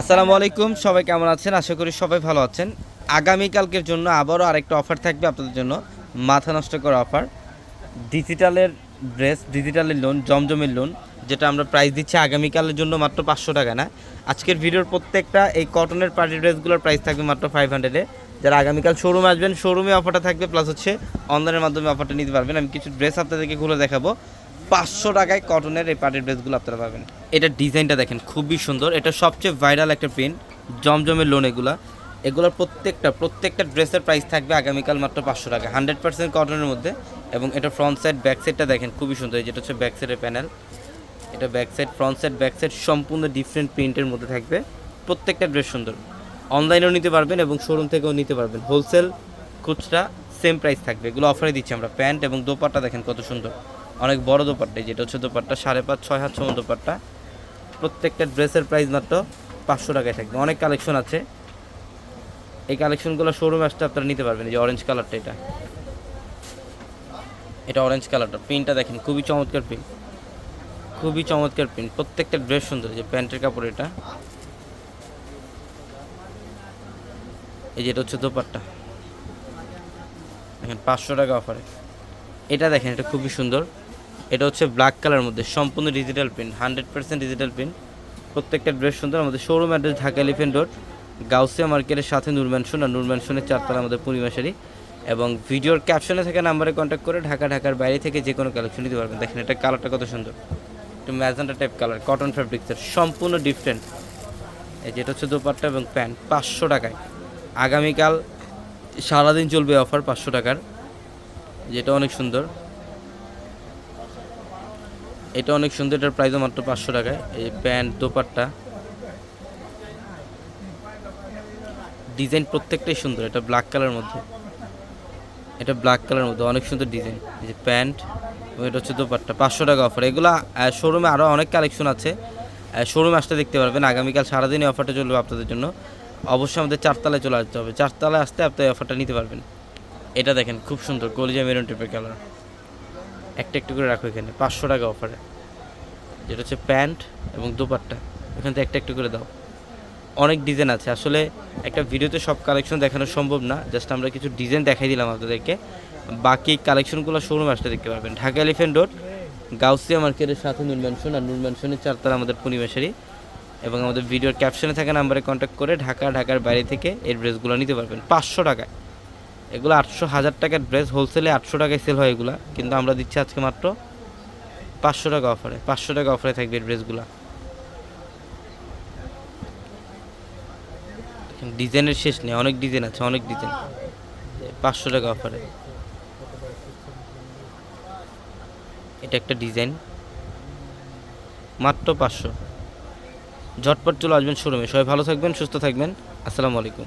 আসসালামু আলাইকুম, সবাই কেমন আছেন? আশা করি সবাই ভালো আছেন। আগামীকালকের জন্য আবারও আরেকটা অফার থাকবে আপনাদের জন্য। মাথা নষ্ট করা অফার। ডিজিটালের ড্রেস, ডিজিটালের লোন জমজমের লোন যেটা আমরা প্রাইস দিচ্ছি আগামীকালের জন্য মাত্র পাঁচশো টাকা, না? আজকের ভিডিওর প্রত্যেকটা এই কটনের পার্টি ড্রেসগুলোর প্রাইস থাকবে মাত্র ফাইভ হান্ড্রেডে যারা আগামীকাল শোরুমে আসবেন শোরুমে অফারটা থাকবে প্লাস হচ্ছে অনলাইনের মাধ্যমে অফারটা নিতে পারবেন। আমি কিছু ড্রেস আপনাদেরকে খুলে দেখাবো। পাঁচশো টাকায় কটনের এই পার্টির ড্রেসগুলো আপনারা পাবেন। এটা ডিজাইনটা দেখেন, খুবই সুন্দর। এটা সবচেয়ে ভাইরাল একটা প্রিন্ট জমজমের লোন এগুলা। এগুলোর প্রত্যেকটা প্রত্যেকটা ড্রেসের প্রাইস থাকবে আগামীকাল মাত্র পাঁচশো টাকা। হান্ড্রেড পার্সেন্ট কটনের মধ্যে এবং এটা ফ্রন্ট সাইড ব্যাক সাইডটা দেখেন, খুবই সুন্দর। যেটা হচ্ছে ব্যাক সাইডের প্যানেল এটা back side front side back side সম্পূর্ণ ডিফারেন্ট প্রিন্টের মধ্যে থাকবে। প্রত্যেকটা ড্রেস সুন্দর। অনলাইনেও নিতে পারবেন এবং শোরুম থেকেও নিতে পারবেন। হোলসেল খুচরা সেম প্রাইস থাকবে। এগুলো অফারে দিচ্ছি আমরা। প্যান্ট এবং দোপাটা দেখেন কত সুন্দর। অনেক বড় দোপাট্টা যেটা হচ্ছে দোপাট্টা, সাড়ে পাঁচ, ছয় হাত সমান দোপাট্টা। প্রত্যেকটা ড্রেসের প্রাইস মাত্র পাঁচশো টাকায় থাকবে। অনেক কালেকশন আছে। এই কালেকশনগুলো শোরুমে আসতে আপনারা নিতে পারবেন যে অরেঞ্জ কালারটা এটা। এটা অরেঞ্জ কালারটা প্রিন্টটা দেখেন, খুবই চমৎকার প্রিন্ট খুবই চমৎকার প্রিন্ট প্রত্যেকটা ড্রেস সুন্দর যে প্যান্টের কাপড় এটা। এই যে এটা হচ্ছে দোপাট্টা। দেখেন, পাঁচশো টাকা অফারে এটা দেখেন, এটা খুবই সুন্দর। এটা হচ্ছে ব্ল্যাক কালার মধ্যে, সম্পূর্ণ digital print hundred percent digital print প্রত্যেকটা ড্রেস সুন্দর, আমাদের showroom address Dhaka Elephant Road Gausia মার্কেটের সাথে নূর ম্যানশন আর নূর ম্যানশনের চারতলা আমাদের পূর্ণিমাশারি এবং ভিডিওর ক্যাপশনে থাকা নাম্বারে কন্ট্যাক্ট করে ঢাকা, ঢাকার বাইরে থেকে যে কোনো কালেকশন নিতে পারবেন। দেখেন, এটা কালারটা কত সুন্দর। একটু ম্যাজেন্টা টাইপ কালার কটন ফ্যাব্রিক্সের সম্পূর্ণ ডিফারেন্ট এই যেটা হচ্ছে দোপাট্টা এবং প্যান্ট পাঁচশো টাকায়। আগামীকাল সারাদিন চলবে অফার পাঁচশো টাকার। যেটা অনেক সুন্দর। এটা অনেক সুন্দর, এটার প্রাইসও মাত্র পাঁচশো টাকায়। এই প্যান্ট, দোপাট্টা। ডিজাইন প্রত্যেকটাই সুন্দর, এটা ব্ল্যাক কালার মধ্যে। এটা ব্ল্যাক কালার মধ্যে, অনেক সুন্দর ডিজাইন। এই যে প্যান্ট এটা হচ্ছে দোপাট্টা, পাঁচশো টাকা অফার এগুলো শোরুমে আরও অনেক কালেকশন আছে। শোরুমে আসতে দেখতে পারবেন। আগামীকাল সারাদিনই অফারটা চলবে আপনাদের জন্য। অবশ্যই আমাদের চারতলায় চলে আসতে হবে। চারতলায় আসতে আপনি অফারটা নিতে পারবেন। এটা দেখেন, খুব সুন্দর কলিজা মেরুন টাইপের কালার একটা একটু করে রাখো এখানে, পাঁচশো টাকা অফারে যেটা হচ্ছে প্যান্ট এবং দোপাট্টা। এখান থেকে একটা একটু করে দাও। অনেক ডিজাইন আছে। আসলে একটা ভিডিওতে সব কালেকশন দেখানো সম্ভব না। জাস্ট আমরা কিছু ডিজাইন দেখাই দিলাম আপনাদেরকে। বাকি কালেকশনগুলো শোরুম আসতে দেখতে পারবেন। ঢাকা এলিফেন্ট রোড গাউসিয়া মার্কেটের সাথে নূর ম্যানশন আর নূর ম্যানশনের চারতলা আমাদের পূর্ণিমাশারি এবং আমাদের ভিডিওর ক্যাপশনে থাকা নাম্বারে কন্ট্যাক্ট করে ঢাকা, ঢাকার বাইরে থেকে এই ড্রেসগুলো নিতে পারবেন। পাঁচশো টাকায়। এগুলো আটশো হাজার টাকার ড্রেস হোলসেলে আটশো টাকায় সেল হয় এগুলো। কিন্তু আমরা দিচ্ছি আজকে মাত্র পাঁচশো টাকা অফারে, পাঁচশো টাকা অফারে থাকবে ড্রেসগুলো। ডিজাইনের শেষ নেই, অনেক ডিজাইন আছে, অনেক ডিজাইন। পাঁচশো টাকা অফারে। এটা একটা ডিজাইন। মাত্র পাঁচশো। ঝটপট চলে আসবেন শোরুমে। সবাই ভালো থাকবেন, সুস্থ থাকবেন। আসসালামু আলাইকুম।